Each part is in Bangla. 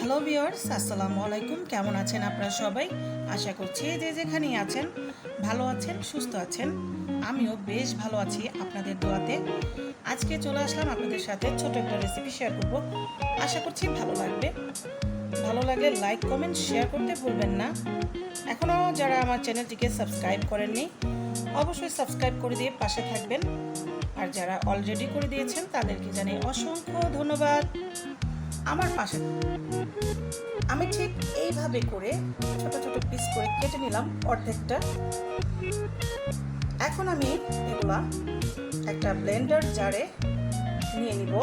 হ্যালো ভিওর্স আসসালামু আলাইকুম। কেমন আছেন আপনারা সবাই? আশা করছি যে যেখানেই আছেন, ভালো আছেন, সুস্থ আছেন। আমিও বেশ ভালো আছি আপনাদের দোয়াতে। আজকে চলে আসলাম আপনাদের সাথে ছোট একটা রেসিপি শেয়ার করব। আশা করছি ভালো লাগবে। ভালো লাগলে লাইক কমেন্ট শেয়ার করতে ভুলবেন না। এখনও যারা আমার চ্যানেলটিকে সাবস্ক্রাইব করেননি, অবশ্যই সাবস্ক্রাইব করে দিয়ে পাশে থাকবেন। আর যারা অলরেডি করে দিয়েছেন, তাদেরকে জানিয়ে অসংখ্য ধন্যবাদ। আমার পাশে। আমি ঠিক এইভাবে করে ছোট ছোট পিস করে কেটে নিলাম অর্ধেকটা। এখন আমি এগুলা একটা ব্লেন্ডার জারে নিয়ে নিব।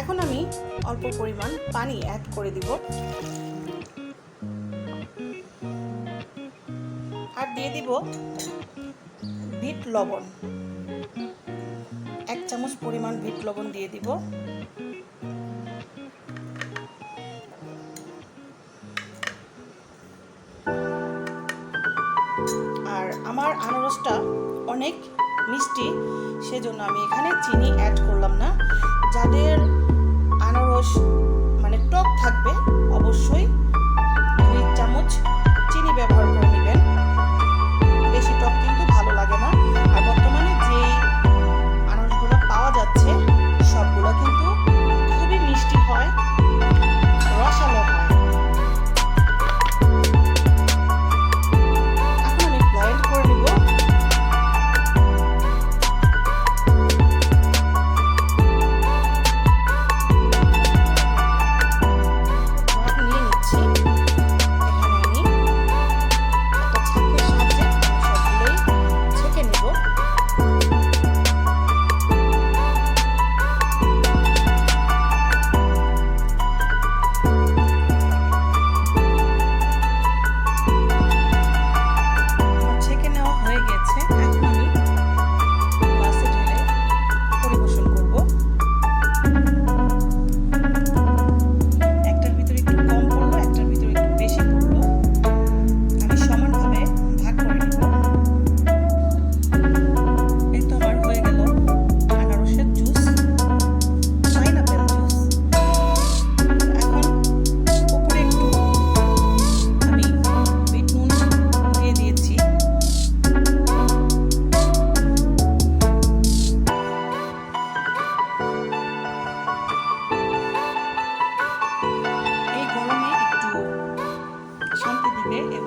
এখন আমি অল্প পরিমাণ পানি অ্যাড করে দিব। দিব বিট লবণ। এক চামচ পরিমাণ বিট লবণ দিয়ে দিব। আর আমার আনারসটা অনেক মিষ্টি, সেজন্য আমি এখানে চিনি অ্যাড করলাম না। যাদের আনারস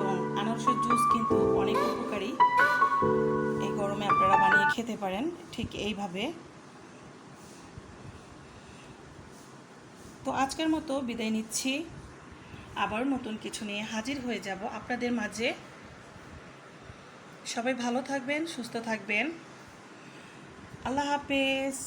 এবং আনারসের জুস কিন্তু অনেক উপকারী। এই গরমে আপনারা বানিয়ে খেতে পারেন, ঠিক এইভাবে। তো আজকের মতো বিদায় নিচ্ছি। আবার নতুন কিছু নিয়ে হাজির হয়ে যাব আপনাদের মাঝে। সবাই ভালো থাকবেন, সুস্থ থাকবেন। আল্লাহ হাফেজ।